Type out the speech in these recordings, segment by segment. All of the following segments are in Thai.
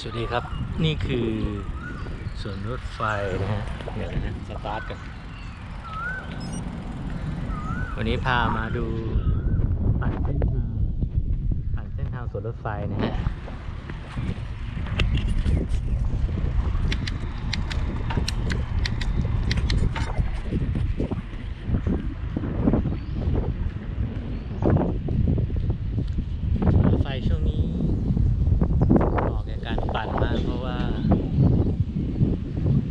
สวัสดีครับนี่คือสวนรถไฟนะฮะเดี๋ยวนะสตาร์ทกัน วันนี้พามาดูปั่นเส้นทางปั่นเส้นทางสวนรถไฟนะฮะรถไฟช่วงนี้ เหมาะแก่การปั่นมากเพราะว่า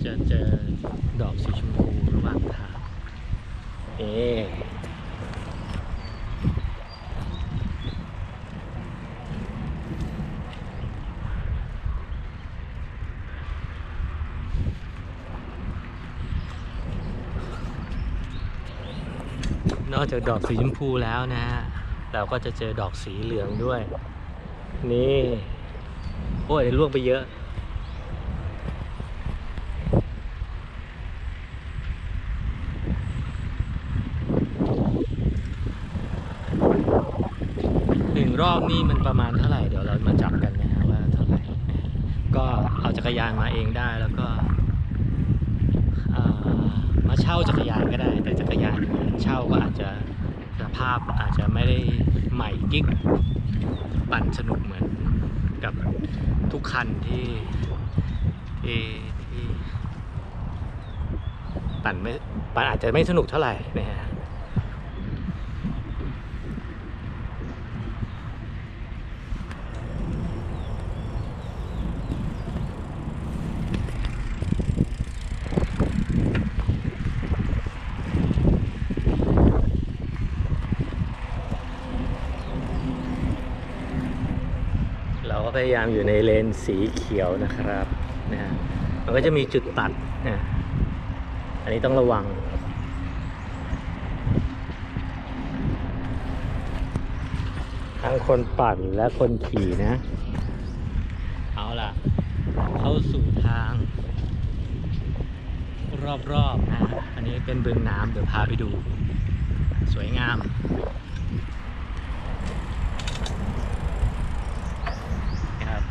จะเจอดอกสีชมพูระหว่างทาง เอ๊ะนอก จากดอกสีชมพูแล้วนะฮะเราก็จะเจอดอกสีเหลืองด้วย นี่โอ้ยล่วงไปเยอะ หนึ่งรอบนี่มันประมาณเท่าไหร่ เดี๋ยวเรามาจับกันนะฮะว่าเท่าไหร่ ก็เอาจักรยานมาเองได้แล้วก็มาเช่าจักรยานก็ได้แต่จักรยาน เช่าก็อาจจะสภาพอาจจะไม่ได้ใหม่กิ๊กปั่นสนุกเหมือนกับทุกคันที่ที่ที่ปั่นไม่ปั่นอาจจะไม่สนุกเท่าไหร่นะฮะเรา ก็พยายามอยู่ในเลนสีเขียวนะครับนะฮะมันก็จะมีจุดตัดนะอันนี้ต้องระวัง ทั้งคนปั่นและคนขี่นะ เอาล่ะ เข้าสู่ทาง รอบๆนะอันนี้เป็นบึงน้ำเดี๋ยวพาไปดู สวยงาม นะครับ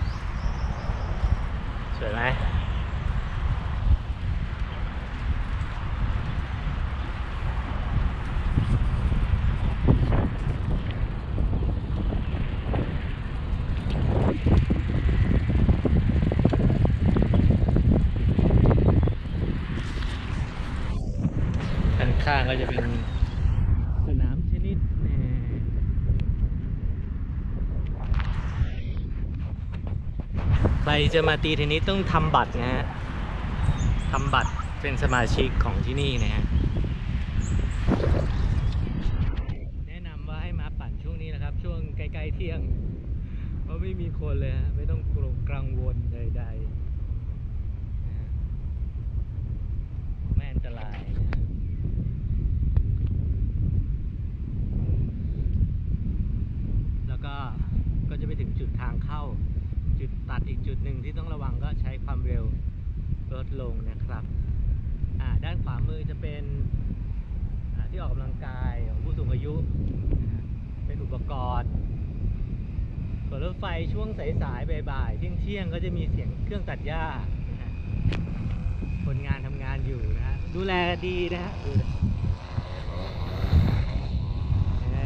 สวยไหมด้านข้าง ก็จะเป็นสนามเทนนิสใครจะมาตีเทนนิสต้องทำบัตรนะฮะทำบัตรเป็นสมาชิกของที่นี่นะฮะ แนะนำว่าให้มาปั่นช่วงนี้นะครับ ช่วงใกล้ๆเที่ยง เพราะไม่มีคนเลยฮะไม่ต้องกลัวกังวลใดๆนะฮะไม่อันตรายนะฮะ แล้วก็ก็จะไป ถึงจุดทางเข้า จุดตัดอีกจุดหนึ่งที่ต้องระวังก็ใช้ความเร็วลดลงนะครับด้านขวามือจะเป็นที่ออกกำลังกายของผู้สูงอายุ เป็นอุปกรณ์ส่วนรถไฟช่วงสายๆบ่ายๆเที่ยงๆก็จะมีเสียงเครื่องตัดหญ้าคนงานทำงานอยู่นะฮะดูแลดีนะฮะดูแลแหม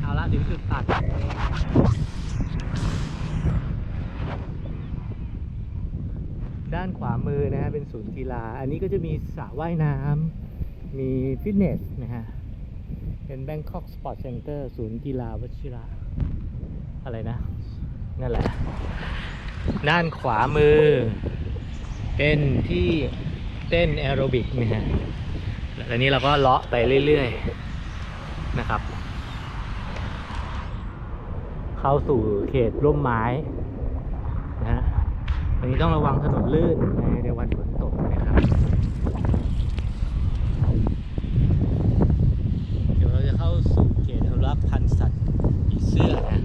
เอาละถึงจุดตัดานขวามือนะฮะเป็น ศูนย์กีฬา อันนี้ก็จะมีสระว่ายน้ำมีฟิตเนสนะฮะ เป็น Bangkok Sport Center ศูนย์กีฬาวชิระ อะไรนะ นั่นแหละ ด้านขวามือ เป็นที่เต้นแอโรบิกนะฮะแล้วนี้เราก็เลาะไปเรื่อยๆ นะครับ เข้าสู่เขตร่มไม้ วันนี้ต้องระวังถนนลื่นในในวันฝนตกนะครับ เดี๋ยวเราจะเข้าสู่เขตอนุรักษ์พันธุ์สัตว์ผีเสื้อนะ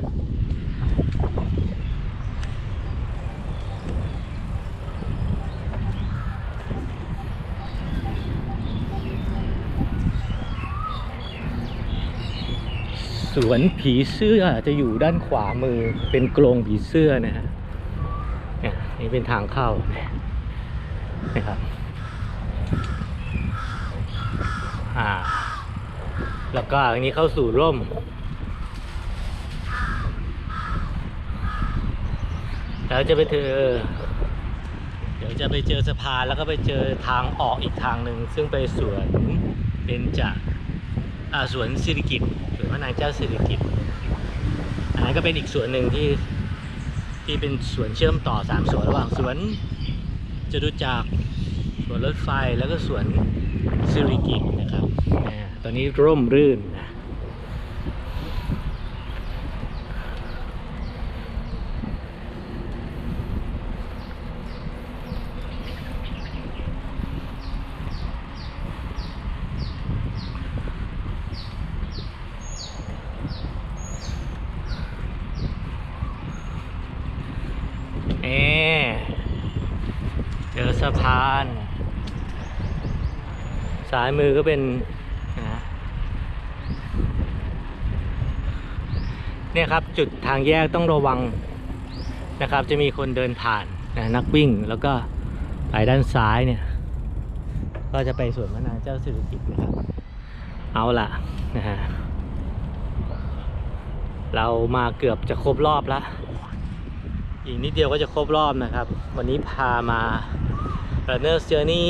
สวนผีเสื้อจะอยู่ด้านขวามือเป็นกรงผีเสื้อนะฮะ นี่เป็นทางเข้านะครับอ่าแล้วก็อันนี้เข้าสู่ร่ม แล้วจะไปเจอเดี๋ยวจะไปเจอสะพานแล้วก็ไปเจอทางออกอีกทางหนึ่ง ซึ่งไปสวนเป็นจากอ่าสวนสิริกิตสวนพระนางเจ้าสิริกิตอันนั้นก็เป็นอีกสวนหนึ่งที่ ที่เป็นสวนเชื่อมต่อสามสวนระหว่างสวนจตุจักรสวนรถไฟแล้วก็สวนซิริกิตนะครับตอนนี้ร่มรื่นนะ เอ๊เจอ สะพานซ้ายมือก็เป็นนะเนี่ยครับจุดทางแยกต้องระวังนะครับ จะมีคนเดินผ่านนะนักวิ่งแล้วก็ไปด้านซ้ายเนี่ย ก็จะไปสวนพระนางเจ้าสิริกิติ์นะครับ เอาล่ะนะฮะเรามาเกือบจะครบรอบแล้วอีกนิดเดียวก็จะครบรอบนะครับ วันนี้พามา Runner's Journey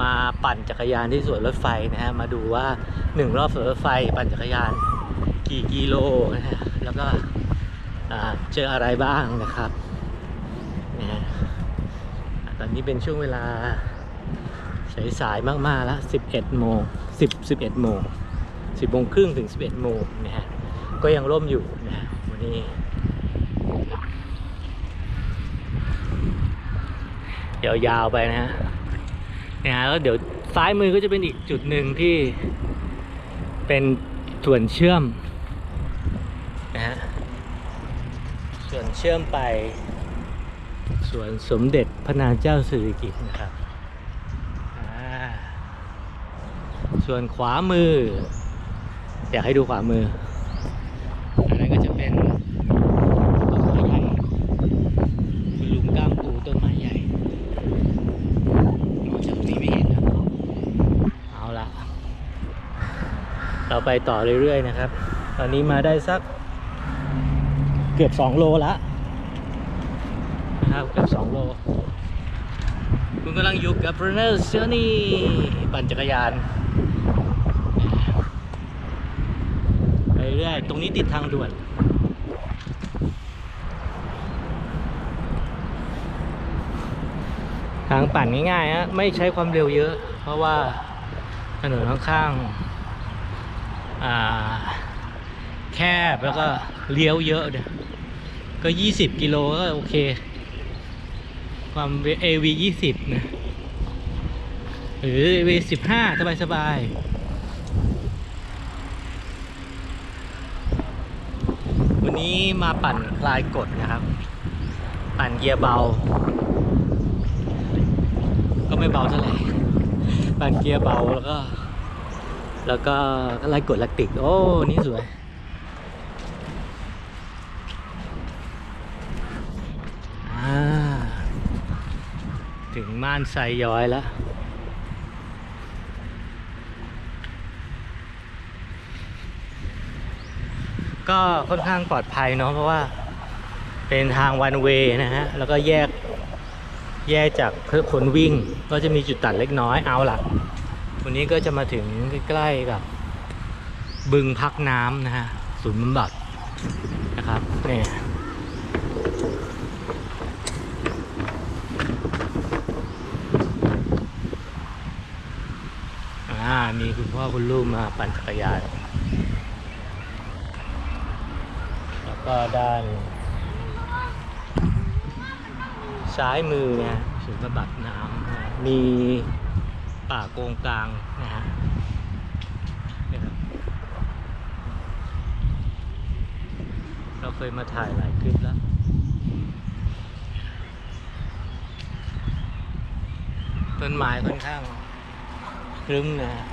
มาปั่นจักรยานที่สวนรถไฟนะฮะ มาดูว่าหนึ่งรอบสวนรถไฟปั่นจักรยานกี่กิโลนะฮะ แล้วก็อ่าเจออะไรบ้างนะครับนะฮะอะตอนนี้เป็นช่วงเวลาสายๆมากๆแล้ว 11 โมง 10 11 โมง 10โมงครึ่งถึง 11 โมงนะฮะ ก็ยังร่มอยู่นะฮะวันนี้ ยาวๆไปนะฮะเนี่ยฮะแล้วเดี๋ยวซ้ายมือก็จะเป็นอีกจุดหนึ่งที่เป็นส่วนเชื่อมนะฮะส่วนเชื่อมไปส่วนสมเด็จพระนางเจ้าสิริกิติ์นะครับอาส่วนขวามือ อยากให้ดูขวามือ อันนั้นก็จะเป็นต้นไม้ใหญ่คุณลุงก้ามปูต้นไม้ใหญ่มองจากตรงนี้ไม่เห็นนะ เอาละ เราไปต่อเรื่อยๆนะครับ ตอนนี้มาได้สักเกือบ 2 โลละนะครับเกือบ 2 โล คุณกำลังอยู่กับ Runner's Journey ปั่นจักรยานไปเรื่อยตรงนี้ติดทางด่วนทางปั่นง่ายๆฮะไม่ใช้ความเร็วเยอะ เพราะว่าถนนข้างๆ แคบแล้วก็เลี้ยวเยอะเดี๋ยก็ 20 กิโลก็โอเค ความ AV 20นะหรือ AV 15 สบายๆวันนี้มาปั่นคลายกฎนะครับ ปั่นเกียร์เบา ก็ไม่เบาเท่าไหร่ ปั่นเกียร์เบาแล้วก็ แล้วก็ไล่กดแลคติก โอ้ นี่สวย ถึงม่านไซย้อยแล้ว ก็ค่อนข้างปลอดภัยเนาะเพราะว่าเป็นทางวันเวย์นะฮะ แล้วก็แยกแยกจากคนวิ่ง ก็จะมีจุดตัดเล็กน้อยเอาล่ะ วันนี้ก็จะมาถึงใกล้ๆกับ บึงพักน้ำนะฮะศูนย์บำบัดนะครับนี่อ่ามีคุณพ่อคุณลูกมาปั่นจักรยานแล้วก็ด้านซ้ายมือเนี่ยศูนย์บำบัดน้ำมี ป่าโกงกลางนะฮะเนี่ยครับเราเคยมาถ่ายหลายคลิปแล้วต้นไม้ค่อนข้างครึ้มนะฮะ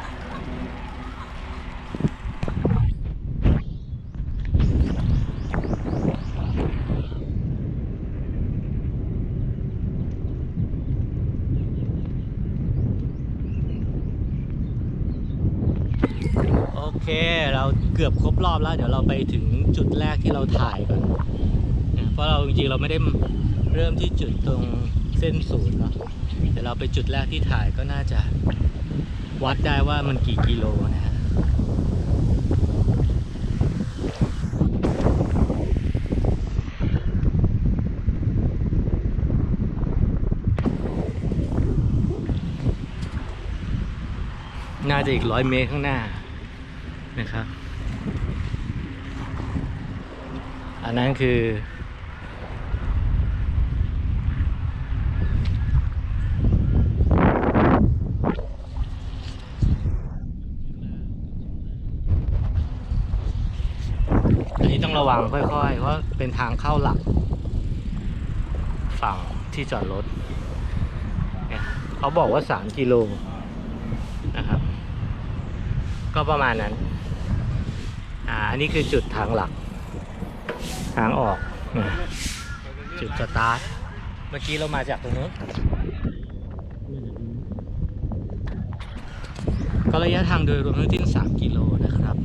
เกือบครบรอบแล้ว เดี๋ยวเราไปถึงจุดแรกที่เราถ่ายก่อนเพราะเราจริงๆเราไม่ได้เริ่มที่จุดตรงเส้นศูนย์เนาะเดี๋ยวเราไปจุดแรกที่ถ่ายก็น่าจะวัดได้ว่ามันกี่กิโลนะฮะน่าจะอีกร้อยเมตรข้างหน้า นะครับ อันนั้นคือ อันนี้ต้องระวังค่อยๆเพราะเป็นทางเข้าหลัก ฝั่งที่จอดรถเนี่ยเขาบอกว่า 3 กิโลนะครับ ก็ประมาณนั้น อ่าอันนี้คือจุดทางหลัก ทางออก จุดสตาร์ท เมื่อกี้เรามาจากตรงนู้นก็ระยะทางโดยรวมทั้งสิ้น 3 กิโลนะครับ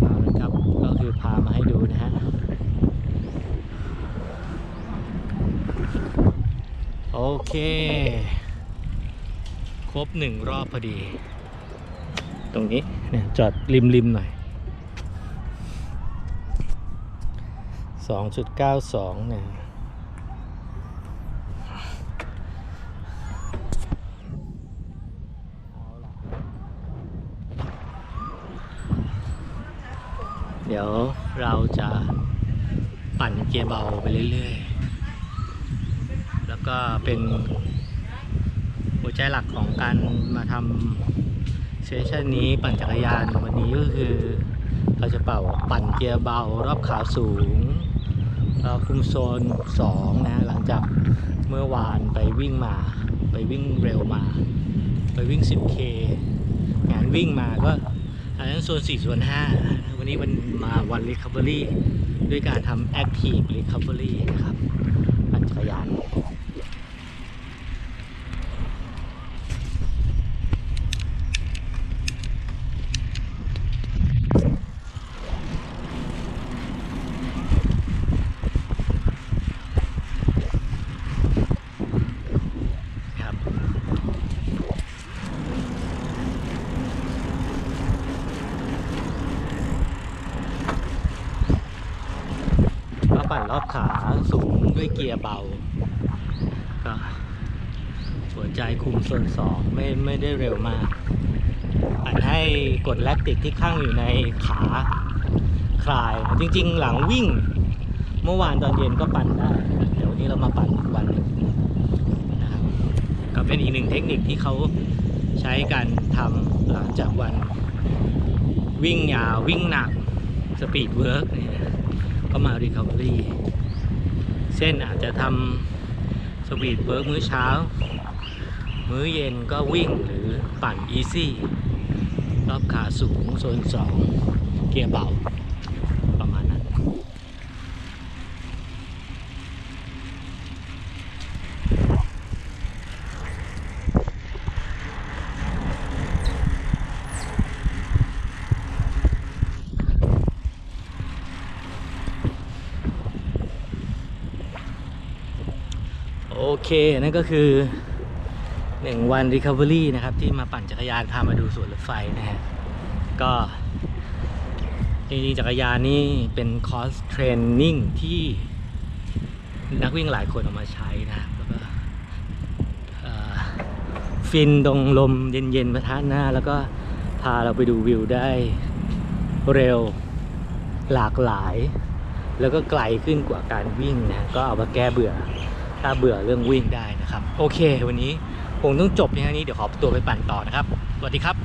เอาละครับ ก็คือพามาให้ดูนะฮะ โอเค ครบหนึ่งรอบพอดี ตรงนี้เนี่ยจอดริมริมๆหน่อย สองจุดเก้าสองเนี่ยเดี๋ยวเราจะปั่นเกียร์เบาไปเรื่อยๆ แล้วก็เป็นหัวใจหลักของการมาทำเซสชันนี้ปั่นจักรยานวันนี้ก็คือ เราจะเป่าปั่นเกียร์เบารอบขาสูง คุมโซน 2 นะหลังจากเมื่อวานไปวิ่งมา ไปวิ่งเร็วมา ไปวิ่ง 10K งานวิ่งมาก็อันนั้นโซน 4 ส่วน 5 วันนี้มันมาวัน Recovery ด้วยการทำ Active Recovery นะครับปั่นจักรยาน ครับก็ปั่นรอบขาสูงด้ว ยเกียเบาก็หัวใจคุมโซนสองไม่ไม่ได้เร็วมากปั่นให้กดแลคติกที่ข้างอยู่ในขาคลาย จริง ๆ หลังวิ่ง เมื่อวานตอนเย็นก็ปั่นได้ เดี๋ยววันนี้เรามาปั่นอีกวันนึงนะครับก็เป็นอีกหนึ่งเทคนิคที่เขาใช้กันทำหลังจากวัน วิ่งยาววิ่งหนักสปีดเวิร์กเนี่ยก็มา Recovery เช่นอาจจะทำสปีดเวิร์กมื้อเช้า มื้อเย็นก็วิ่งหรือปั่นอีซี่ รอบขาสูงโซน2 เกียร์เบา ประมาณนั้น โอเค นั่นก็คือ 1 วัน Recovery นะครับ ที่มาปั่นจักรยานพามาดูสวนรถไฟนะฮะ ก็ จริงๆ จักรยานนี่เป็นคอร์สเทรนนิ่งที่นักวิ่งหลายคนเอามาใช้นะครับแล้วก็ฟินตรงลมเย็นๆประทะหน้า แล้วก็พาเราไปดูวิวได้เร็วหลากหลาย แล้วก็ไกลขึ้นกว่าการวิ่งนะก็เอามาแก้เบื่อ ถ้าเบื่อเรื่องวิ่งได้นะครับ โอเค วันนี้คงต้องจบเพียงเท่านี้เดี๋ยวขอตัวไปปั่นต่อนะครับสวัสดีครับ